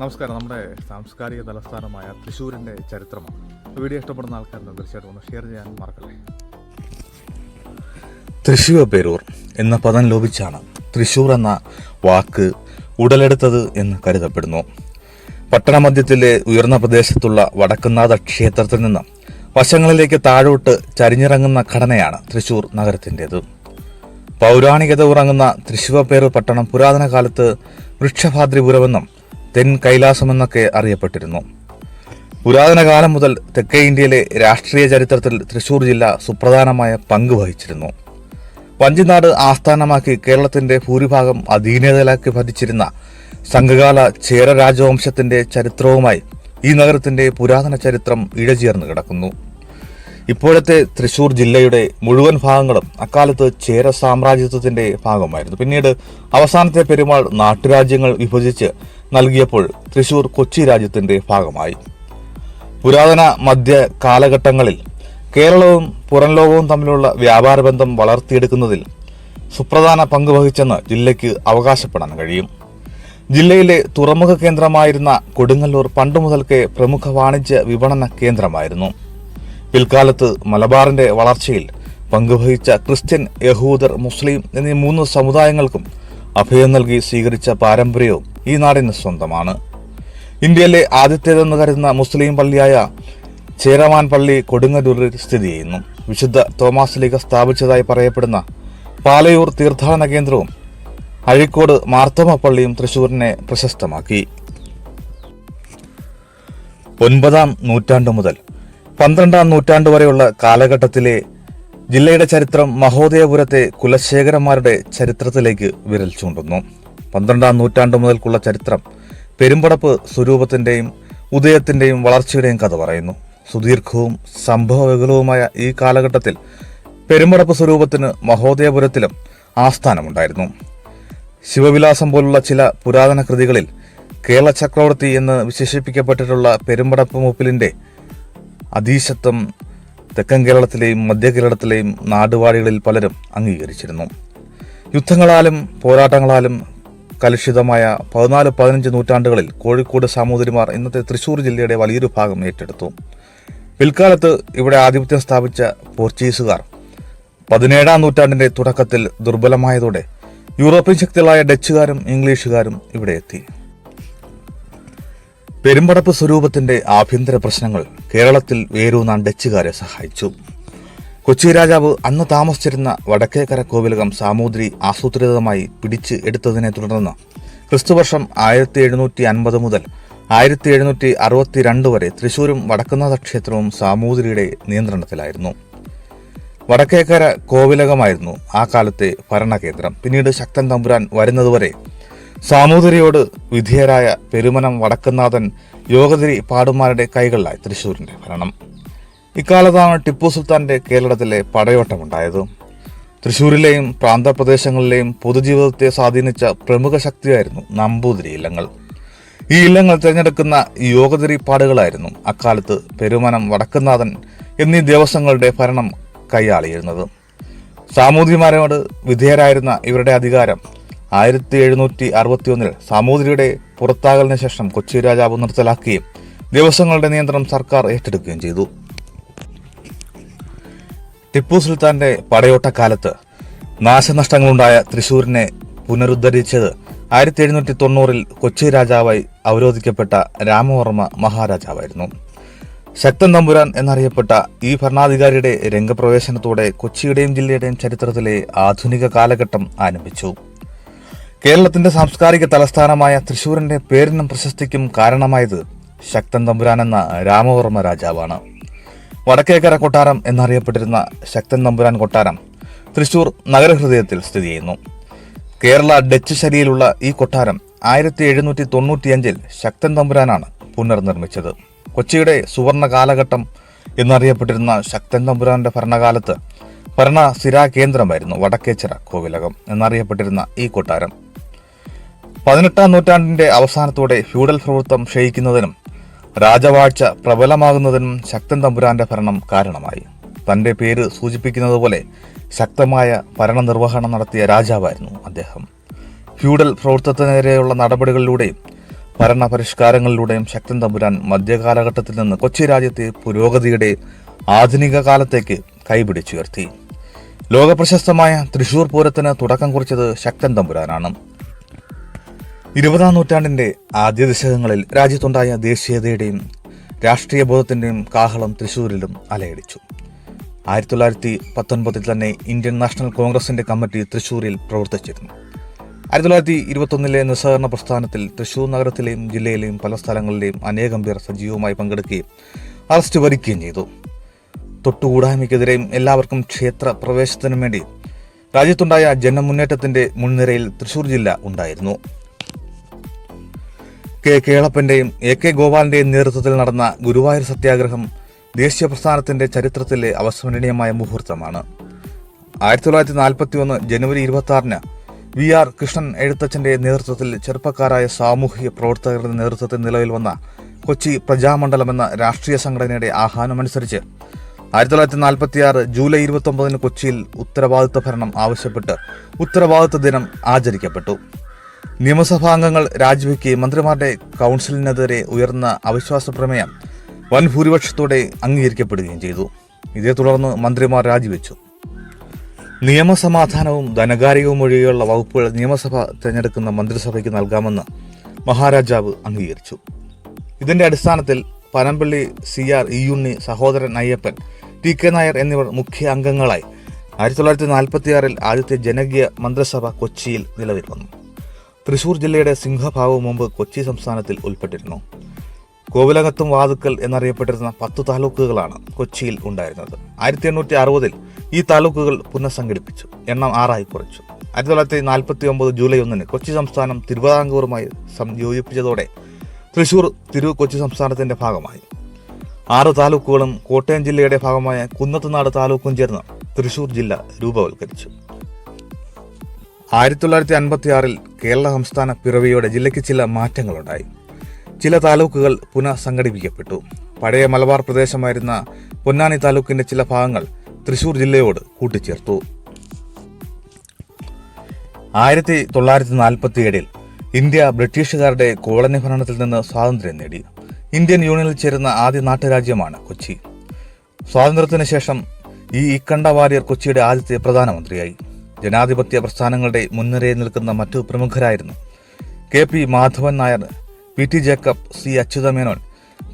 നമസ്കാരം. നമ്മുടെ സാംസ്കാരിക തലസ്ഥാനമായ തൃശ്ശൂരിന്റെ ചരിത്രമാണ് വീഡിയോ ഇഷ്ടപ്പെടുന്ന ആൾക്കാർ തീർച്ചയായിട്ടും ഒന്ന് ഷെയർ ചെയ്യാൻ മറക്കല്ലേ? തൃശ്ശൂർ പേരൂർ എന്ന പദം ലോപിച്ചാണ് തൃശ്ശൂർ എന്ന വാക്ക് ഉടലെടുത്തത് എന്ന് കരുതപ്പെടുന്നു. പട്ടണമധ്യത്തിലെ ഉയർന്ന പ്രദേശത്തുള്ള വടക്കുന്നാഥ ക്ഷേത്രത്തിൽ നിന്ന് വശങ്ങളിലേക്ക് താഴോട്ട് ചരിഞ്ഞിറങ്ങുന്ന ഘടനയാണ് തൃശ്ശൂർ നഗരത്തിന്റെത്. പൗരാണികത ഉറങ്ങുന്ന തൃശ്ശൂർപേരൂർ പട്ടണം പുരാതന കാലത്ത് വൃക്ഷഭാദ്രിപുരമെന്നും തെൻ കൈലാസമെന്നൊക്കെ അറിയപ്പെട്ടിരുന്നു. പുരാതന കാലം മുതൽ തെക്കേ ഇന്ത്യയിലെ രാഷ്ട്രീയ ചരിത്രത്തിൽ തൃശൂർ ജില്ല സുപ്രധാനമായ പങ്ക് വഹിച്ചിരുന്നു. വഞ്ചിനാട് ആസ്ഥാനമാക്കി കേരളത്തിന്റെ ഭൂരിഭാഗം അധീനതയിലാക്കി ഭരിച്ചിരുന്ന സംഘകാല ചേര രാജവംശത്തിന്റെ ചരിത്രവുമായി ഈ നഗരത്തിന്റെ പുരാതന ചരിത്രം ഇഴചേർന്ന് കിടക്കുന്നു. ഇപ്പോഴത്തെ തൃശൂർ ജില്ലയുടെ മുഴുവൻ ഭാഗങ്ങളും അക്കാലത്ത് ചേര സാമ്രാജ്യത്വത്തിന്റെ ഭാഗമായിരുന്നു. പിന്നീട് അവസാനത്തെ പെരുമാൾ നാട്ടുരാജ്യങ്ങൾ വിഭജിച്ച് നൽകിയപ്പോൾ തൃശൂർ കൊച്ചി രാജ്യത്തിന്റെ ഭാഗമായി. പുരാതന മധ്യ കാലഘട്ടങ്ങളിൽ കേരളവും പുറം ലോകവും തമ്മിലുള്ള വ്യാപാര ബന്ധം വളർത്തിയെടുക്കുന്നതിൽ സുപ്രധാന പങ്ക് വഹിച്ചെന്ന് ജില്ലയ്ക്ക് അവകാശപ്പെടാൻ കഴിയും. ജില്ലയിലെ തുറമുഖ കേന്ദ്രമായിരുന്ന കൊടുങ്ങല്ലൂർ പണ്ടു മുതൽക്കേ പ്രമുഖ വാണിജ്യ വിപണന കേന്ദ്രമായിരുന്നു. പിൽക്കാലത്ത് മലബാറിന്റെ വളർച്ചയിൽ പങ്കുവഹിച്ച ക്രിസ്ത്യൻ യഹൂദർ മുസ്ലിം എന്നീ മൂന്ന് സമുദായങ്ങൾക്കും അഭയം നൽകി സ്വീകരിച്ച പാരമ്പര്യവും ഈ നാടിന് സ്വന്തമാണ്. ഇന്ത്യയിലെ ആദ്യത്തേതെന്ന് കരുതുന്ന മുസ്ലിം പള്ളിയായ ചേരമാൻ പള്ളി കൊടുങ്ങല്ലൂരിൽ സ്ഥിതി ചെയ്യുന്നു. വിശുദ്ധ തോമാസ് ലീഗ സ്ഥാപിച്ചതായി പറയപ്പെടുന്ന പാലയൂർ തീർത്ഥാടന കേന്ദ്രവും അഴിക്കോട് മാർത്തോമ പള്ളിയും തൃശൂരിനെ പ്രശസ്തമാക്കി. ഒൻപതാം നൂറ്റാണ്ടു മുതൽ പന്ത്രണ്ടാം നൂറ്റാണ്ട് വരെയുള്ള കാലഘട്ടത്തിലെ ജില്ലയുടെ ചരിത്രം മഹോദയപുരത്തെ കുലശേഖരന്മാരുടെ ചരിത്രത്തിലേക്ക് വിരൽ ചൂണ്ടുന്നു. പന്ത്രണ്ടാം നൂറ്റാണ്ട് മുതൽക്കുള്ള ചരിത്രം പെരുമ്പടപ്പ് സ്വരൂപത്തിന്റെയും ഉദയത്തിന്റെയും വളർച്ചയുടെയും കഥ പറയുന്നു. സുദീർഘവും സംഭവവികലവുമായ ഈ കാലഘട്ടത്തിൽ പെരുമ്പടപ്പ് സ്വരൂപത്തിന് മഹോദയപുരത്തിലും ആസ്ഥാനമുണ്ടായിരുന്നു. ശിവവിലാസം പോലുള്ള ചില പുരാതന കൃതികളിൽ കേരള ചക്രവർത്തി എന്ന് വിശേഷിപ്പിക്കപ്പെട്ടിട്ടുള്ള പെരുമ്പടപ്പ് മൂപ്പിലിന്റെ അതീശത്വം തെക്കൻ കേരളത്തിലെയും മധ്യ കേരളത്തിലെയും നാടുവാഴികളിൽ പലരും അംഗീകരിച്ചിരുന്നു. യുദ്ധങ്ങളാലും പോരാട്ടങ്ങളാലും കലുഷിതമായ പതിനാല് പതിനഞ്ച് നൂറ്റാണ്ടുകളിൽ കോഴിക്കോട് സാമൂതിരിമാർ ഇന്നത്തെ തൃശൂർ ജില്ലയുടെ വലിയൊരു ഭാഗം ഏറ്റെടുത്തു. പിൽക്കാലത്ത് ഇവിടെ ആധിപത്യം സ്ഥാപിച്ച പോർച്ചുഗീസുകാർ പതിനേഴാം നൂറ്റാണ്ടിന്റെ തുടക്കത്തിൽ ദുർബലമായതോടെ യൂറോപ്യൻ ശക്തികളായ ഡച്ചുകാരും ഇംഗ്ലീഷുകാരും ഇവിടെ എത്തി. പെരുമ്പടപ്പ് സ്വരൂപത്തിന്റെ ആഭ്യന്തര പ്രശ്നങ്ങൾ കേരളത്തിൽ വേരൂന്നാൻ ഡച്ചുകാരെ സഹായിച്ചു. കൊച്ചി രാജാവ് അന്ന് താമസിച്ചിരുന്ന വടക്കേക്കര കോവിലകം സാമൂതിരി ആസൂത്രിതമായി പിടിച്ച് എടുത്തതിനെ തുടർന്ന് ക്രിസ്തുവർഷം ആയിരത്തി എഴുന്നൂറ്റി അൻപത് മുതൽ ആയിരത്തി എഴുന്നൂറ്റി അറുപത്തിരണ്ട് വരെ തൃശൂരും വടക്കുന്നാഥ ക്ഷേത്രവും സാമൂതിരിയുടെ നിയന്ത്രണത്തിലായിരുന്നു. വടക്കേക്കര കോവിലകമായിരുന്നു ആ കാലത്തെ ഭരണകേന്ദ്രം. പിന്നീട് ശക്തൻ തമ്പുരാൻ വരുന്നതുവരെ സാമൂതിരിയോട് വിധേയരായ പെരുമനം വടക്കുന്നാഥൻ യോഗതിരി പാടുമാരുടെ കൈകളിലായി തൃശൂരിന്റെ ഭരണം. ഇക്കാലത്താണ് ടിപ്പു സുൽത്താന്റെ കേരളത്തിലെ പടയോട്ടമുണ്ടായത്. തൃശൂരിലെയും പ്രാന്തപ്രദേശങ്ങളിലെയും പൊതുജീവിതത്തെ സ്വാധീനിച്ച പ്രമുഖ ശക്തിയായിരുന്നു നമ്പൂതിരി ഇല്ലങ്ങൾ ഈ ഇല്ലങ്ങൾ തിരഞ്ഞെടുക്കുന്ന യോഗതിരി പാടുകളായിരുന്നു അക്കാലത്ത് പെരുമനം വടക്കുന്നാഥൻ എന്നീ ദേവസ്വങ്ങളുടെ ഭരണം കൈയാളിയിരുന്നത്. സാമൂതിരിമാരോട് വിധേയരായിരുന്ന ഇവരുടെ അധികാരം ആയിരത്തി എഴുന്നൂറ്റി അറുപത്തിയൊന്നിൽ സാമൂതിരിയുടെ പുറത്താകലിന് ശേഷം കൊച്ചി രാജാവ് നിർത്തലാക്കുകയും ദേവസ്വങ്ങളുടെ നിയന്ത്രണം സർക്കാർ ഏറ്റെടുക്കുകയും ചെയ്തു. ടിപ്പു സുൽത്താന്റെ പടയോട്ടക്കാലത്ത് നാശനഷ്ടങ്ങളുണ്ടായ തൃശൂരിനെ പുനരുദ്ധരിച്ചത് ആയിരത്തി എഴുന്നൂറ്റി തൊണ്ണൂറിൽ കൊച്ചി രാജാവായി അവരോധിക്കപ്പെട്ട രാമവർമ്മ മഹാരാജാവായിരുന്നു. ശക്തൻ തമ്പുരാൻ എന്നറിയപ്പെട്ട ഈ ഭരണാധികാരിയുടെ രംഗപ്രവേശനത്തോടെ കൊച്ചിയുടെയും ജില്ലയുടെയും ചരിത്രത്തിലെ ആധുനിക കാലഘട്ടം ആരംഭിച്ചു. കേരളത്തിന്റെ സാംസ്കാരിക തലസ്ഥാനമായ തൃശൂരിന്റെ പേരിനും പ്രശസ്തിക്കും കാരണമായത് ശക്തൻ തമ്പുരാൻ എന്ന രാമവർമ്മ രാജാവാണ്. വടക്കേക്കര കൊട്ടാരം എന്നറിയപ്പെട്ടിരുന്ന ശക്തൻ നമ്പുരാൻ കൊട്ടാരം തൃശൂർ നഗരഹൃദയത്തിൽ സ്ഥിതി ചെയ്യുന്നു. കേരള ഡച്ച് ശൈലിയിലുള്ള ഈ കൊട്ടാരം ആയിരത്തി എഴുന്നൂറ്റി തൊണ്ണൂറ്റിയഞ്ചിൽ ശക്തൻ തമ്പുരാനാണ് പുനർനിർമ്മിച്ചത്. കൊച്ചിയുടെ സുവർണ കാലഘട്ടം എന്നറിയപ്പെട്ടിരുന്ന ശക്തൻ തമ്പുരാന്റെ ഭരണകാലത്ത് ഭരണ സ്ഥിരാ കേന്ദ്രമായിരുന്നു വടക്കേച്ചിറ കോവിലകം എന്നറിയപ്പെട്ടിരുന്ന ഈ കൊട്ടാരം. പതിനെട്ടാം നൂറ്റാണ്ടിന്റെ അവസാനത്തോടെ ഫ്യൂഡൽ പ്രവൃത്തം ക്ഷയിക്കുന്നതിനും രാജവാഴ്ച പ്രബലമാകുന്നതിനും ശക്തൻ തമ്പുരാന്റെ ഭരണം കാരണമായി. തന്റെ പേര് സൂചിപ്പിക്കുന്നത് പോലെ ശക്തമായ ഭരണനിർവഹണം നടത്തിയ രാജാവായിരുന്നു അദ്ദേഹം. ഫ്യൂഡൽ പ്രവൃത്തത്തിനെതിരെയുള്ള നടപടികളിലൂടെയും ഭരണപരിഷ്കാരങ്ങളിലൂടെയും ശക്തൻ തമ്പുരാൻ മധ്യകാലഘട്ടത്തിൽ നിന്ന് കൊച്ചി രാജ്യത്തെ പുരോഗതിയുടെ ആധുനിക കാലത്തേക്ക് കൈപിടിച്ചുയർത്തി. ലോകപ്രശസ്തമായ തൃശൂർ പൂരത്തിന് തുടക്കം കുറിച്ചത് ശക്തൻ തമ്പുരാനാണ്. ഇരുപതാം നൂറ്റാണ്ടിന്റെ ആദ്യ ദശകങ്ങളിൽ രാജ്യത്തുണ്ടായ ദേശീയതയുടെയും രാഷ്ട്രീയ ബോധത്തിന്റെയും കാഹളം തൃശൂരിലും അലയടിച്ചു. ആയിരത്തി തൊള്ളായിരത്തി പത്തൊൻപതിൽ തന്നെ ഇന്ത്യൻ നാഷണൽ കോൺഗ്രസിന്റെ കമ്മിറ്റി തൃശൂരിൽ പ്രവർത്തിച്ചിരുന്നു. ആയിരത്തി തൊള്ളായിരത്തി ഇരുപത്തൊന്നിലെ നിസ്സഹകരണ പ്രസ്ഥാനത്തിൽ തൃശൂർ നഗരത്തിലെയും ജില്ലയിലെയും പല സ്ഥലങ്ങളിലെയും അനേകം പേർ സജീവമായി പങ്കെടുക്കുകയും അറസ്റ്റ് വരിക്കുകയും ചെയ്തു. തൊട്ടുകൂടായ്മയ്ക്കെതിരെയും എല്ലാവർക്കും ക്ഷേത്ര പ്രവേശത്തിനും വേണ്ടി രാജ്യത്തുണ്ടായ ജനമുന്നേറ്റത്തിന്റെ മുൻനിരയിൽ തൃശൂർ ജില്ല ഉണ്ടായിരുന്നു. കെ കേളപ്പന്റെയും എ കെ ഗോപാലിന്റെയും നേതൃത്വത്തിൽ നടന്ന ഗുരുവായൂർ സത്യാഗ്രഹം ദേശീയ പ്രസ്ഥാനത്തിന്റെ ചരിത്രത്തിലെ അവസ്മരണീയമായ മുഹൂർത്തമാണ്. ആയിരത്തി തൊള്ളായിരത്തി നാൽപ്പത്തി ഒന്ന് ജനുവരി ഇരുപത്തി ആറിന് വി ആർ കൃഷ്ണൻ എഴുത്തച്ഛന്റെ നേതൃത്വത്തിൽ ചെറുപ്പക്കാരായ സാമൂഹിക പ്രവർത്തകരുടെ നേതൃത്വത്തിൽ നിലവിൽ വന്ന കൊച്ചി പ്രജാമണ്ഡലം എന്ന രാഷ്ട്രീയ സംഘടനയുടെ ആഹ്വാനമനുസരിച്ച് ആയിരത്തി തൊള്ളായിരത്തി നാൽപ്പത്തി ആറ് ജൂലൈ ഇരുപത്തി ഒമ്പതിന് കൊച്ചിയിൽ ഉത്തരവാദിത്വ ഭരണം ആവശ്യപ്പെട്ട് ഉത്തരവാദിത്വ ദിനം ആചരിക്കപ്പെട്ടു. നിയമസഭാംഗങ്ങൾ രാജിവെക്കുകയും മന്ത്രിമാരുടെ കൗൺസിലിനെതിരെ ഉയർന്ന അവിശ്വാസ പ്രമേയം വൻ ഭൂരിപക്ഷത്തോടെ അംഗീകരിക്കപ്പെടുകയും ചെയ്തു. ഇതേ തുടർന്ന് മന്ത്രിമാർ രാജിവെച്ചു. നിയമസമാധാനവും ധനകാര്യവും ഒഴികെയുള്ള വകുപ്പുകൾ നിയമസഭ തിരഞ്ഞെടുക്കുന്ന മന്ത്രിസഭയ്ക്ക് നൽകാമെന്ന് മഹാരാജാവ് അംഗീകരിച്ചു. ഇതിന്റെ അടിസ്ഥാനത്തിൽ Panampilly C R Iyunni Sahodaran Ayyappan T K Nair എന്നിവർ മുഖ്യ അംഗങ്ങളായി ആയിരത്തി തൊള്ളായിരത്തി നാൽപ്പത്തിയാറിൽ ആദ്യത്തെ ജനകീയ മന്ത്രിസഭ കൊച്ചിയിൽ നിലവിൽ വന്നു. തൃശൂർ ജില്ലയുടെ സിംഹഭാവം മുമ്പ് കൊച്ചി സംസ്ഥാനത്തിൽ ഉൾപ്പെട്ടിരുന്നു. കോവിലകത്തും വാതുക്കൽ എന്നറിയപ്പെട്ടിരുന്ന പത്ത് താലൂക്കുകളാണ് കൊച്ചിയിൽ ഉണ്ടായിരുന്നത്. ആയിരത്തി എണ്ണൂറ്റി അറുപതിൽ ഈ താലൂക്കുകൾ പുനഃസംഘടിപ്പിച്ചു. എണ്ണം ആറായി കുറച്ചു. ആയിരത്തി തൊള്ളായിരത്തി നാൽപ്പത്തി ഒമ്പത് ജൂലൈ ഒന്നിന് കൊച്ചി സംസ്ഥാനം തിരുവിതാംകൂറുമായി സംയോജിപ്പിച്ചതോടെ തൃശൂർ തിരു കൊച്ചി സംസ്ഥാനത്തിന്റെ ഭാഗമായി. ആറ് താലൂക്കുകളും കോട്ടയം ജില്ലയുടെ ഭാഗമായ കുന്നത്തുനാട് താലൂക്കും ചേർന്ന് തൃശൂർ ജില്ല രൂപവൽക്കരിച്ചു. ആയിരത്തി തൊള്ളായിരത്തി അൻപത്തി ആറിൽ കേരള സംസ്ഥാന പിറവിയോടെ ജില്ലയ്ക്ക് ചില മാറ്റങ്ങളുണ്ടായി. ചില താലൂക്കുകൾ പുനഃസംഘടിപ്പിക്കപ്പെട്ടു പഴയ മലബാർ പ്രദേശമായിരുന്ന പൊന്നാനി താലൂക്കിന്റെ ചില ഭാഗങ്ങൾ തൃശൂർ ജില്ലയോട് കൂട്ടിച്ചേർത്തു. ആയിരത്തി തൊള്ളായിരത്തി നാൽപ്പത്തി ഏഴിൽ ഇന്ത്യ ബ്രിട്ടീഷുകാരുടെ കോളനി ഭരണത്തിൽ നിന്ന് സ്വാതന്ത്ര്യം നേടി. ഇന്ത്യൻ യൂണിയനിൽ ചേരുന്ന ആദ്യ നാട്ടുരാജ്യമാണ് കൊച്ചി. സ്വാതന്ത്ര്യത്തിന് ശേഷം ഈ ഇക്കണ്ട വാര്യർ കൊച്ചിയുടെ ആദ്യത്തെ പ്രധാനമന്ത്രിയായി. ജനാധിപത്യ പ്രസ്ഥാനങ്ങളുടെ മുൻനിരയിൽ നിൽക്കുന്ന മറ്റു പ്രമുഖരായിരുന്നു. K P Madhavan Nair P T Jacob C Achutha Menon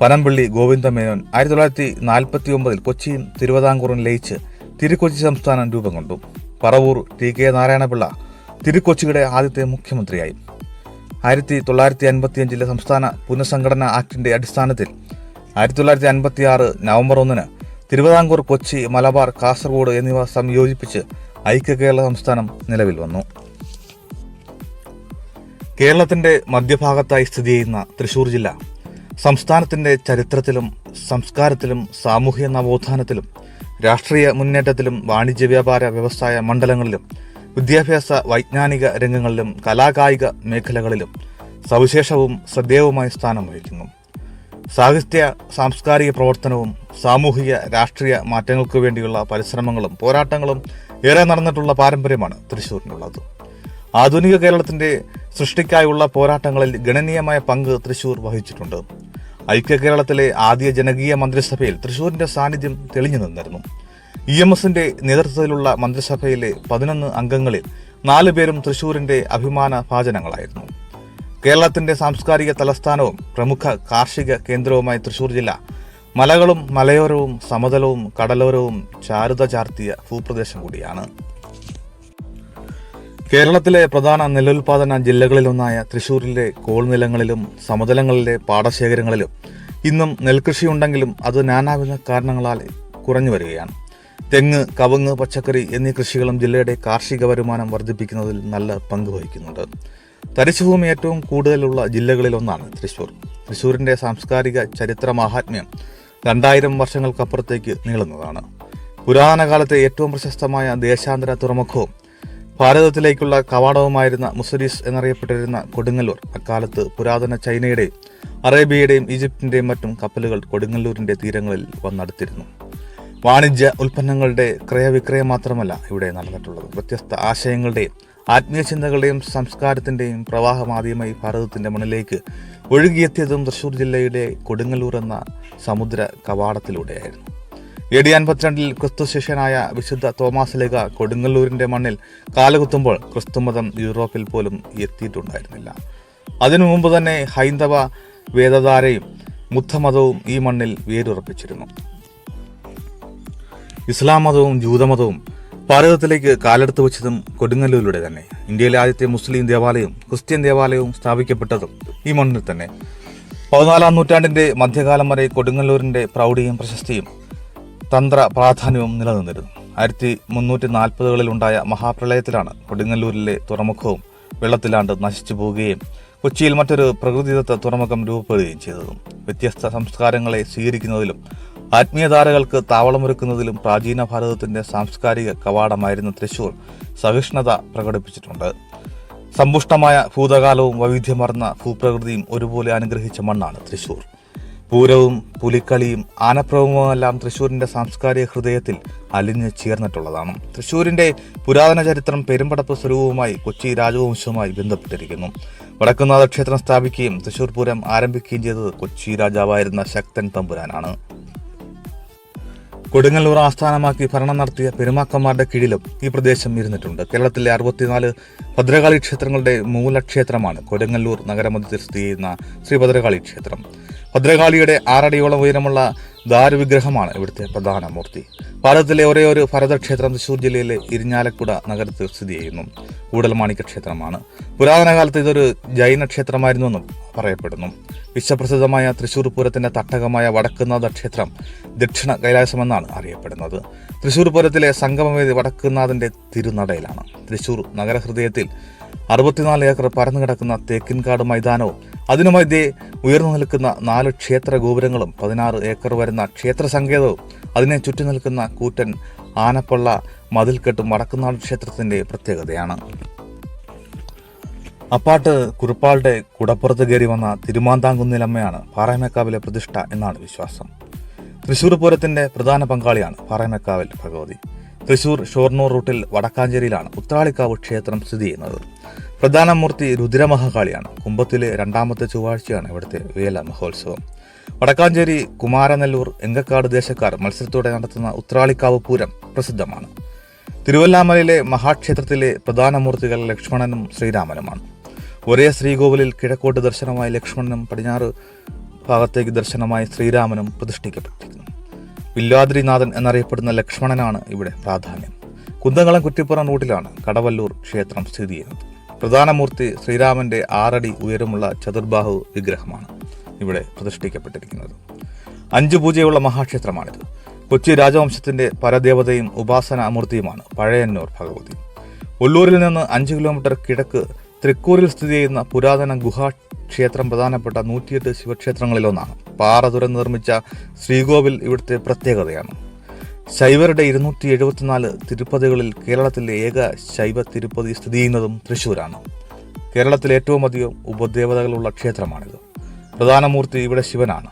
Panampilly Govinda Menon ആയിരത്തി തൊള്ളായിരത്തി നാൽപ്പത്തി ഒമ്പതിൽ കൊച്ചിയും തിരുവിതാംകൂറും ലയിച്ച് തിരുക്കൊച്ചി സംസ്ഥാനം രൂപം കൊണ്ടു. പറവൂർ ടി കെ നാരായണപിള്ള തിരുക്കൊച്ചിയുടെ ആദ്യത്തെ മുഖ്യമന്ത്രിയായി. ആയിരത്തി തൊള്ളായിരത്തി അൻപത്തിയഞ്ചിലെ സംസ്ഥാന പുനഃസംഘടന ആക്ടിന്റെ അടിസ്ഥാനത്തിൽ ആയിരത്തി തൊള്ളായിരത്തി അൻപത്തി ആറ് നവംബർ ഒന്നിന് തിരുവിതാംകൂർ കൊച്ചി മലബാർ കാസർഗോഡ് എന്നിവ സംയോജിപ്പിച്ച് ഐക്യ കേരള സംസ്ഥാനം നിലവിൽ വന്നു. കേരളത്തിന്റെ മധ്യഭാഗത്തായി സ്ഥിതി ചെയ്യുന്ന തൃശൂർ ജില്ല സംസ്ഥാനത്തിന്റെ ചരിത്രത്തിലും സംസ്കാരത്തിലും സാമൂഹ്യ നവോത്ഥാനത്തിലും രാഷ്ട്രീയ മുന്നേറ്റത്തിലും വാണിജ്യ വ്യാപാര വ്യവസായ മണ്ഡലങ്ങളിലും വിദ്യാഭ്യാസ വൈജ്ഞാനിക രംഗങ്ങളിലും കലാകായിക മേഖലകളിലും സവിശേഷവും ശ്രദ്ധേയവുമായ സ്ഥാനം വഹിക്കുന്നു. സാഹിത്യ സാംസ്കാരിക പ്രവർത്തനവും സാമൂഹിക രാഷ്ട്രീയ മാറ്റങ്ങൾക്ക് വേണ്ടിയുള്ള പരിശ്രമങ്ങളും പോരാട്ടങ്ങളും ഏറെ നടന്നിട്ടുള്ള പാരമ്പര്യമാണ് തൃശ്ശൂരിനുള്ളത്. ആധുനിക കേരളത്തിന്റെ സൃഷ്ടിക്കായുള്ള പോരാട്ടങ്ങളിൽ ഗണനീയമായ പങ്ക് തൃശൂർ വഹിച്ചിട്ടുണ്ട്. ഐക്യ കേരളത്തിലെ ആദ്യ ജനകീയ മന്ത്രിസഭയിൽ തൃശൂരിന്റെ സാന്നിധ്യം തെളിഞ്ഞു നിന്നിരുന്നു. ഇ എം എസിന്റെ നേതൃത്വത്തിലുള്ള മന്ത്രിസഭയിലെ പതിനൊന്ന് അംഗങ്ങളിൽ നാല് പേരും തൃശൂരിന്റെ അഭിമാന ഭാചനങ്ങളായിരുന്നു കേരളത്തിന്റെ സാംസ്കാരിക തലസ്ഥാനവും പ്രമുഖ കാർഷിക കേന്ദ്രവുമായി തൃശൂർ ജില്ല മലകളും മലയോരവും സമതലവും കടലോരവും ചാരുത ചാർത്തിയ ഭൂപ്രദേശം കൂടിയാണ്. കേരളത്തിലെ പ്രധാന നെല്ലുൽപാദന ജില്ലകളിലൊന്നായ തൃശൂരിലെ കോൾനിലങ്ങളിലും സമതലങ്ങളിലെ പാടശേഖരങ്ങളിലും ഇന്നും നെൽകൃഷിയുണ്ടെങ്കിലും അത് നാനാവിധ കാരണങ്ങളാൽ കുറഞ്ഞു വരികയാണ് തെങ്ങ് കവുങ്ങ് പച്ചക്കറി എന്നീ കൃഷികളും ജില്ലയുടെ കാർഷിക വരുമാനം വർദ്ധിപ്പിക്കുന്നതിൽ നല്ല പങ്ക് വഹിക്കുന്നുണ്ട്. തരിശുഭൂമി ഏറ്റവും കൂടുതലുള്ള ജില്ലകളിലൊന്നാണ് തൃശൂർ. തൃശൂരിന്റെ സാംസ്കാരിക ചരിത്ര മാഹാത്മ്യം രണ്ടായിരം വർഷങ്ങൾക്കപ്പുറത്തേക്ക് നീളുന്നതാണ്. പുരാതന കാലത്തെ ഏറ്റവും പ്രശസ്തമായ ദേശാന്തര തുറമുഖവും ഭാരതത്തിലേക്കുള്ള കവാടവുമായിരുന്ന മുസരീസ് എന്നറിയപ്പെട്ടിരുന്ന കൊടുങ്ങല്ലൂർ അക്കാലത്ത് പുരാതന ചൈനയുടെയും അറേബ്യയുടെയും ഈജിപ്തിന്റെയും മറ്റും കപ്പലുകൾ കൊടുങ്ങല്ലൂരിന്റെ തീരങ്ങളിൽ വന്നടുത്തിരുന്നു. വാണിജ്യ ഉൽപ്പന്നങ്ങളുടെ ക്രയവിക്രയം മാത്രമല്ല ഇവിടെ നടന്നിട്ടുള്ളത്. വ്യത്യസ്ത ആശയങ്ങളുടെയും ആത്മീയ ചിന്തകളുടെയും സംസ്കാരത്തിന്റെയും പ്രവാഹമാദ്യമായി ഭാരതത്തിന്റെ മണ്ണിലേക്ക് ഒഴുകിയെത്തിയതും തൃശൂർ ജില്ലയുടെ കൊടുങ്ങല്ലൂർ എന്ന സമുദ്ര കവാടത്തിലൂടെയായിരുന്നു. എ ഡി അൻപത്തിരണ്ടിൽ ക്രിസ്തു ശിഷ്യനായ വിശുദ്ധ തോമാസ് ലേഖ കൊടുങ്ങല്ലൂരിന്റെ മണ്ണിൽ കാലുകുത്തുമ്പോൾ ക്രിസ്തുമതം യൂറോപ്പിൽ പോലും എത്തിയിട്ടുണ്ടായിരുന്നില്ല. അതിനു മുമ്പ് തന്നെ ഹൈന്ദവ വേദധാരയും ബുദ്ധമതവും ഈ മണ്ണിൽ വേരുറപ്പിച്ചിരുന്നു. ഇസ്ലാം മതവും ജൂതമതവും ഭാരതത്തിലേക്ക് കാലെടുത്ത് വെച്ചതും കൊടുങ്ങല്ലൂരിലൂടെ തന്നെ. ഇന്ത്യയിലെ ആദ്യത്തെ മുസ്ലിം ദേവാലയവും ക്രിസ്ത്യൻ ദേവാലയവും സ്ഥാപിക്കപ്പെട്ടതും ഈ മണ്ണിൽ തന്നെ. പതിനാലാം നൂറ്റാണ്ടിന്റെ മധ്യകാലം വരെ കൊടുങ്ങല്ലൂരിന്റെ പ്രൗഢിയും പ്രശസ്തിയും തന്ത്ര പ്രാധാന്യവും നിലനിന്നിരുന്നു. ആയിരത്തി മുന്നൂറ്റി നാൽപ്പതുകളിൽ ഉണ്ടായ മഹാപ്രളയത്തിലാണ് കൊടുങ്ങല്ലൂരിലെ തുറമുഖവും വെള്ളത്തിലാണ്ട് നശിച്ചു പോവുകയും കൊച്ചിയിൽ മറ്റൊരു പ്രകൃതിദത്ത തുറമുഖം രൂപപ്പെടുകയും ചെയ്തതും. വ്യത്യസ്ത സംസ്കാരങ്ങളെ സ്വീകരിക്കുന്നതിലും ആത്മീയധാരകൾക്ക് താവളമൊരുക്കുന്നതിലും പ്രാചീന ഭാരതത്തിന്റെ സാംസ്കാരിക കവാടമായിരുന്ന തൃശൂർ സഹിഷ്ണുത പ്രകടിപ്പിച്ചിട്ടുണ്ട്. സമ്പുഷ്ടമായ ഭൂതകാലവും വൈവിധ്യമർന്ന ഭൂപ്രകൃതിയും ഒരുപോലെ അനുഗ്രഹിച്ച മണ്ണാണ് തൃശൂർ. പൂരവും പുലിക്കളിയും ആനപ്രവവുമെല്ലാം തൃശൂരിന്റെ സാംസ്കാരിക ഹൃദയത്തിൽ അലിഞ്ഞു ചേർന്നിട്ടുള്ളതാണ്. തൃശൂരിന്റെ പുരാതന ചരിത്രം പെരുമ്പടപ്പ് സ്വരൂപവുമായി കൊച്ചി രാജവംശവുമായി ബന്ധപ്പെട്ടിരിക്കുന്നു. വടക്കുന്നാഥ ക്ഷേത്രം സ്ഥാപിക്കുകയും തൃശൂർ പൂരം ആരംഭിക്കുകയും ചെയ്തത് കൊച്ചി രാജാവായിരുന്ന ശക്തൻ തമ്പുരാനാണ്. കൊടുങ്ങല്ലൂർ ആസ്ഥാനമാക്കി ഭരണം നടത്തിയ പെരുമാക്കന്മാരുടെ കീഴിലും ഈ പ്രദേശം ഇരുന്നിട്ടുണ്ട്. കേരളത്തിലെ അറുപത്തിനാല് ഭദ്രകാളി ക്ഷേത്രങ്ങളുടെ മൂലക്ഷേത്രമാണ് കൊടുങ്ങല്ലൂർ നഗരമധ്യത്തിൽ സ്ഥിതി ചെയ്യുന്ന ശ്രീ ഭദ്രകാളി ക്ഷേത്രം. ഭദ്രകാളിയുടെ ആറടിയോളം ഉയരമുള്ള ദാരുവിഗ്രഹമാണ് ഇവിടുത്തെ പ്രധാന മൂർത്തി. ഭാരതത്തിലെ ഒരേ ഒരു ഭരതക്ഷേത്രം തൃശ്ശൂർ ജില്ലയിലെ ഇരിഞ്ഞാലക്കുട നഗരത്തിൽ സ്ഥിതി ചെയ്യുന്നു. കൂടൽമാണിക്ക ക്ഷേത്രമാണ്. പുരാതന കാലത്ത് ഇതൊരു ജൈന ക്ഷേത്രമായിരുന്നുവെന്നും പറയപ്പെടുന്നു. വിശ്വപ്രസിദ്ധമായ തൃശ്ശൂർ പൂരത്തിന്റെ തട്ടകമായ വടക്കുന്നാഥ ക്ഷേത്രം ദക്ഷിണ കൈലാസമെന്നാണ് അറിയപ്പെടുന്നത്. തൃശ്ശൂർ പൂരത്തിലെ സംഗമവേദി വടക്കുന്നാഥന്റെ തിരുനടയിലാണ്. തൃശ്ശൂർ നഗരഹൃദയത്തിൽ അറുപത്തിനാല് ഏക്കർ പരന്നു കിടക്കുന്ന തേക്കിൻകാട് മൈതാനവും അതിനു ഉയർന്നു നിൽക്കുന്ന നാല് ക്ഷേത്ര ഗോപുരങ്ങളും പതിനാറ് ഏക്കർ വരുന്ന ക്ഷേത്ര സങ്കേതവും അതിനെ ചുറ്റി നിൽക്കുന്ന കൂറ്റൻ ആനപ്പള്ള മതിൽക്കെട്ടും വടക്കുന്നാട് ക്ഷേത്രത്തിന്റെ പ്രത്യേകതയാണ്. അപ്പാട്ട് കുറുപ്പാളുടെ കുടപ്പുറത്ത് കയറി വന്ന തിരുമാന്താങ്കുന്നിലമ്മയാണ് പാറമേക്കാവിലെ പ്രതിഷ്ഠ എന്നാണ് വിശ്വാസം. തൃശൂർ പൂരത്തിന്റെ പ്രധാന പങ്കാളിയാണ് പാറമേക്കാവിൽ ഭഗവതി. തൃശൂർ ഷോർണൂർ റൂട്ടിൽ വടക്കാഞ്ചേരിയിലാണ് ഉത്രാളിക്കാവ് ക്ഷേത്രം സ്ഥിതി ചെയ്യുന്നത്. പ്രധാന മൂർത്തി രുദ്രമഹാകാളിയാണ്. കുംഭത്തിലെ രണ്ടാമത്തെ ചൊവ്വാഴ്ചയാണ് ഇവിടുത്തെ വേല മഹോത്സവം. വടക്കാഞ്ചേരി കുമാരനെല്ലൂർ എങ്കക്കാട് ദേശക്കാർ മത്സരത്തോടെ നടത്തുന്ന ഉത്രാളിക്കാവ് പൂരം പ്രസിദ്ധമാണ്. തിരുവല്ലാമലയിലെ മഹാക്ഷേത്രത്തിലെ പ്രധാന മൂർത്തികൾ ലക്ഷ്മണനും ശ്രീരാമനുമാണ്. ഒരേ ശ്രീകോവിലിൽ കിഴക്കോട്ട് ദർശനമായി ലക്ഷ്മണനും പടിഞ്ഞാറ് ഭാഗത്തേക്ക് ദർശനമായി ശ്രീരാമനും പ്രതിഷ്ഠിക്കപ്പെട്ടിരിക്കുന്നു. വില്ലാദ്രിനാഥൻ എന്നറിയപ്പെടുന്ന ലക്ഷ്മണനാണ് ഇവിടെ പ്രാധാന്യം. കുന്തങ്ങളം കുറ്റിപ്പുറം റൂട്ടിലാണ് കടവല്ലൂർ ക്ഷേത്രം സ്ഥിതി ചെയ്യുന്നത്. പ്രധാന മൂർത്തി ശ്രീരാമന്റെ ആറടി ഉയരമുള്ള ചതുർബാഹു വിഗ്രഹമാണ് ഇവിടെ പ്രതിഷ്ഠിക്കപ്പെട്ടിരിക്കുന്നത്. അഞ്ചു പൂജയുള്ള മഹാക്ഷേത്രമാണിത്. കൊച്ചി രാജവംശത്തിന്റെ പരദേവതയും ഉപാസന മൂർത്തിയുമാണ് പഴയന്നൂർ ഭഗവതി. ഉള്ളൂരിൽ നിന്ന് അഞ്ച് കിലോമീറ്റർ കിഴക്ക് തൃക്കൂരിൽ സ്ഥിതി ചെയ്യുന്ന പുരാതന ഗുഹാക്ഷേത്രം പ്രധാനപ്പെട്ട നൂറ്റിയെട്ട് ശിവക്ഷേത്രങ്ങളിലൊന്നാണ്. പാറ തുരന്ന് നിർമ്മിച്ച ശ്രീകോവിൽ ഇവിടുത്തെ പ്രത്യേകതയാണ്. ശൈവരുടെ ഇരുന്നൂറ്റി എഴുപത്തിനാല് തിരുപ്പതികളിൽ കേരളത്തിലെ ഏക ശൈവ തിരുപ്പതി സ്ഥിതി ചെയ്യുന്നതും തൃശ്ശൂരാണ്. കേരളത്തിലെ ഏറ്റവും അധികം ഉപദേവതകളുള്ള ക്ഷേത്രമാണിത്. പ്രധാനമൂർത്തി ഇവിടെ ശിവനാണ്.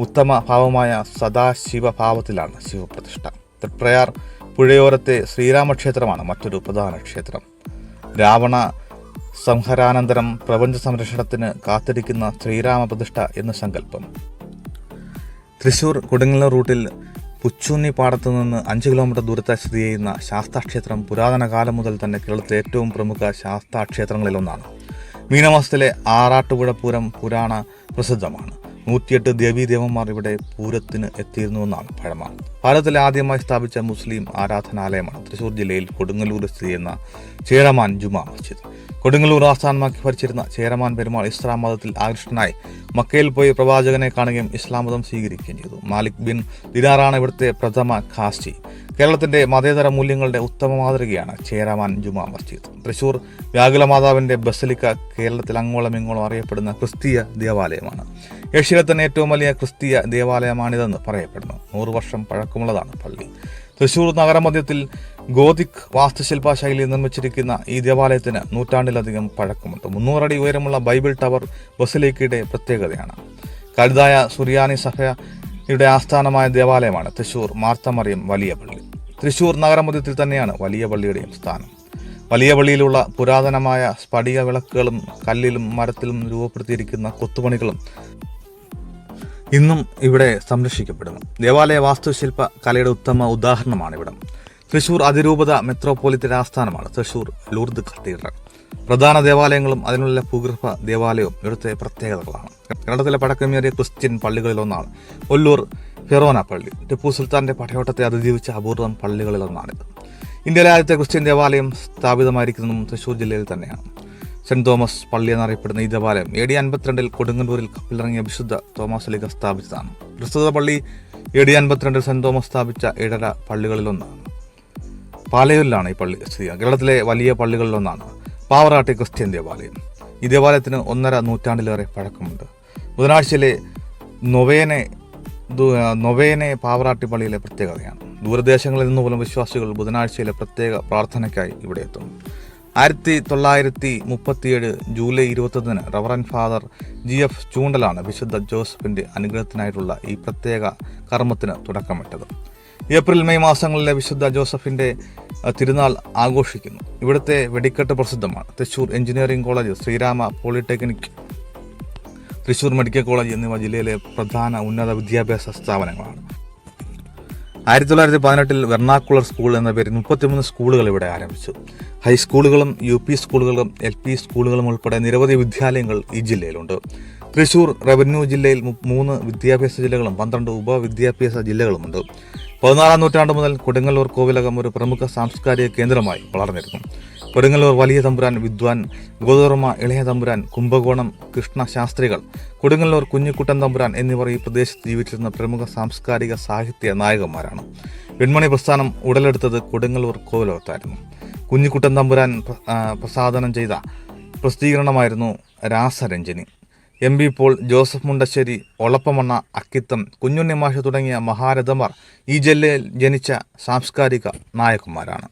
ഉത്തമ ഭാവമായ സദാശിവ ഭാവത്തിലാണ് ശിവപ്രതിഷ്ഠ. തൃപ്രയാർ പുഴയോരത്തെ ശ്രീരാമക്ഷേത്രമാണ് മറ്റൊരു പ്രധാന ക്ഷേത്രം. രാവണ സംഹരാനന്തരം പ്രപഞ്ച സംരക്ഷണത്തിന് കാത്തിരിക്കുന്ന ശ്രീരാമപ്രതിഷ്ഠ എന്ന സങ്കല്പം. തൃശൂർ കൊടുങ്ങല്ലൂർ റൂട്ടിൽ പുച്ചൂന്നി പാടത്തു നിന്ന് അഞ്ച് കിലോമീറ്റർ ദൂരത്തെ സ്ഥിതി ചെയ്യുന്ന ശാസ്താക്ഷേത്രം പുരാതന കാലം മുതൽ തന്നെ കേരളത്തിലെ ഏറ്റവും പ്രമുഖ ശാസ്താക്ഷേത്രങ്ങളിലൊന്നാണ് മീനമാസത്തിലെ ആറാട്ടുപുഴ പൂരം പുരാണ പ്രസിദ്ധമാണ്. നൂറ്റിയെട്ട് ദേവീദേവന്മാർ ഇവിടെ പൂരത്തിന് എത്തിയിരുന്നുവെന്നാണ് പഴമ. ഭാരതത്തിൽ ആദ്യമായി സ്ഥാപിച്ച മുസ്ലിം ആരാധനാലയമാണ് തൃശൂർ ജില്ലയിൽ കൊടുങ്ങല്ലൂർ സ്ഥിതി ചെയ്യുന്ന ചേരമാൻ ജുമാ മസ്ജിദ്. കൊടുങ്ങല്ലൂർ ആസ്ഥാനമാക്കി ഭരിച്ചിരുന്ന ചേരമാൻ പെരുമാൾ ഇസ്ലാം മതത്തിൽ ആകൃഷ്ടനായി മക്കയിൽ പോയി പ്രവാചകനെ കാണുകയും ഇസ്ലാം മതം സ്വീകരിക്കുകയും ചെയ്തു. മാലിക് ബിൻ ദിനാറാണ് ഇവിടുത്തെ പ്രഥമ ഖാസ്റ്റി കേരളത്തിന്റെ മതേതര മൂല്യങ്ങളുടെ ഉത്തമ മാതൃകയാണ് ചേരാമാൻ ജുമാ മസ്ജിദ്. തൃശൂർ വ്യാകുല മാതാവിന്റെ ബസലിക്ക കേരളത്തിൽ അങ്ങോളം ഇങ്ങോളം അറിയപ്പെടുന്ന ക്രിസ്തീയ ദേവാലയമാണ്. ഏഷ്യയിലെ തന്നെ ഏറ്റവും വലിയ ക്രിസ്തീയ ദേവാലയമാണിതെന്ന് പറയപ്പെടുന്നു. നൂറ് വർഷം പഴക്കമുള്ളതാണ് പള്ളി. തൃശൂർ നഗരമധ്യത്തിൽ ഗോതിക് വാസ്തുശില്പ ശൈലിയിൽ നിർമ്മിച്ചിരിക്കുന്ന ഈ ദേവാലയത്തിന് നൂറ്റാണ്ടിലധികം പഴക്കമുണ്ട്. മുന്നൂറടി ഉയരമുള്ള ബൈബിൾ ടവർ ബസലിക്കയുടെ പ്രത്യേകതയാണ്. കരുതായ സുറിയാനി സഭയുടെ ആസ്ഥാനമായ ദേവാലയമാണ് തൃശൂർ മാർത്തമറിയം വലിയ പള്ളി തൃശൂർ നഗരമധ്യത്തിൽ തന്നെയാണ് വലിയ പള്ളിയുടെയും സ്ഥാനം. വലിയ പള്ളിയിലുള്ള പുരാതനമായ സ്ഫടിക വിളക്കുകളും കല്ലിലും മരത്തിലും രൂപപ്പെടുത്തിയിരിക്കുന്ന കൊത്തുപണികളും ഇന്നും ഇവിടെ സംരക്ഷിക്കപ്പെടുന്നു. ദേവാലയ വാസ്തുശില്പ കലയുടെ ഉത്തമ ഉദാഹരണമാണ് ഇവിടം തൃശൂർ അതിരൂപത മെത്രോപൊലിത്തൻ ആസ്ഥാനമാണ് തൃശൂർ ലൂർദ് കത്തീഡ്രൽ. പ്രധാന ദേവാലയങ്ങളും അതിനുള്ള ഭൂഗർഭ ദേവാലയവും ഇവിടുത്തെ പ്രത്യേകതകളാണ്. കേരളത്തിലെ പടക്കമേറിയ ക്രിസ്ത്യൻ പള്ളികളിലൊന്നാണ് ഒല്ലൂർ ഫെറോന പള്ളി. ടിപ്പു സുൽത്താന്റെ പടയോട്ടത്തെ അതിജീവിച്ച അപൂർവം പള്ളികളിലൊന്നാണിത്. ഇന്ത്യയിലെ ആദ്യത്തെ ക്രിസ്ത്യൻ ദേവാലയം സ്ഥാപിതമായിരിക്കുന്നതും തൃശൂർ ജില്ലയിൽ തന്നെയാണ്. സെന്റ് തോമസ് പള്ളി എന്നറിയപ്പെടുന്ന ഈ ദേവാലയം എ ഡി അൻപത്തിരണ്ടിൽ കൊടുങ്ങല്ലൂരിൽ കപ്പിലിറങ്ങിയ വിശുദ്ധ തോമസ് ലീഗ സ്ഥാപിച്ചതാണ്. പ്രസ്തുത പള്ളി എ ഡി അൻപത്തിരണ്ടിൽ സെന്റ് തോമസ് സ്ഥാപിച്ച ഏഴര പള്ളികളിലൊന്നാണ്. പാലയൂരിലാണ് ഈ പള്ളി സ്ഥിതി. കേരളത്തിലെ വലിയ പള്ളികളിലൊന്നാണ് പാവറാട്ടി ക്രിസ്ത്യൻ ദേവാലയം. ഈ ദേവാലയത്തിന് ഒന്നര നൂറ്റാണ്ടിലേറെ പഴക്കമുണ്ട്. ബുധനാഴ്ചയിലെ നൊവേനെ നൊവേനെ പാവറാട്ടി പള്ളിയിലെ പ്രത്യേകതയാണ്. ദൂരദേശങ്ങളിൽ നിന്ന് പോലും വിശ്വാസികൾ ബുധനാഴ്ചയിലെ പ്രത്യേക പ്രാർത്ഥനയ്ക്കായി ഇവിടെ എത്തും. ആയിരത്തി തൊള്ളായിരത്തി മുപ്പത്തിയേഴ് ജൂലൈ ഇരുപത്തൊന്നിന് റവറൻ ഫാദർ ജി എഫ് ചൂണ്ടലാണ് വിശുദ്ധ ജോസഫിന്റെ അനുഗ്രഹത്തിനായിട്ടുള്ള ഈ പ്രത്യേക കർമ്മത്തിന് തുടക്കമിട്ടത്. ഏപ്രിൽ മെയ് മാസങ്ങളിലെ വിശുദ്ധ ജോസഫിന്റെ തിരുനാൾ ആഘോഷിക്കുന്നു. ഇവിടുത്തെ വെടിക്കെട്ട് പ്രസിദ്ധമാണ്. Thrissur engineering college Sreerama polytechnic Thrissur medical college എന്നിവ ജില്ലയിലെ പ്രധാന ഉന്നത വിദ്യാഭ്യാസ സ്ഥാപനങ്ങളാണ്. ആയിരത്തി തൊള്ളായിരത്തി പതിനെട്ടിൽ വെർണാക്കുളർ സ്കൂൾ എന്ന പേരിൽ മുപ്പത്തിമൂന്ന് സ്കൂളുകൾ ഇവിടെ ആരംഭിച്ചു. ഹൈസ്കൂളുകളും യു പി സ്കൂളുകളും എൽ പി സ്കൂളുകളും ഉൾപ്പെടെ നിരവധി വിദ്യാലയങ്ങൾ ഈ ജില്ലയിലുണ്ട്. തൃശൂർ റവന്യൂ ജില്ലയിൽ മൂന്ന് വിദ്യാഭ്യാസ ജില്ലകളും പന്ത്രണ്ട് ഉപവിദ്യാഭ്യാസ ജില്ലകളുമുണ്ട്. പതിനാറാം നൂറ്റാണ്ട് മുതൽ കൊടുങ്ങല്ലൂർ കോവിലകം ഒരു പ്രമുഖ സാംസ്കാരിക കേന്ദ്രമായി വളർന്നിരുന്നു. കൊടുങ്ങല്ലൂർ വലിയ തമ്പുരാൻ വിദ്വാൻ ഗോതർമ്മ ഇളയ തമ്പുരാൻ കുംഭകോണം കൃഷ്ണ ശാസ്ത്രികൾ കൊടുങ്ങല്ലൂർ കുഞ്ഞിക്കുട്ടൻ തമ്പുരാൻ എന്നിവർ ഈ പ്രദേശത്ത് ജീവിച്ചിരുന്ന പ്രമുഖ സാംസ്കാരിക സാഹിത്യ നായകന്മാരാണ്. വെൺമണി പ്രസ്ഥാനം ഉടലെടുത്തത് കൊടുങ്ങല്ലൂർ കോവിലകത്തായിരുന്നു. കുഞ്ഞിക്കുട്ടൻ തമ്പുരാൻ പ്ര- പ്രസാദനം ചെയ്ത പ്രസിദ്ധീകരണമായിരുന്നു Rasaranjini. M B Paul Joseph Mundassery Olappamanna Akkitham Kunjunni മാഷ് തുടങ്ങിയ മഹാരഥന്മാർ ഈ ജില്ലയിൽ ജനിച്ച സാംസ്കാരിക നായകന്മാരാണ്.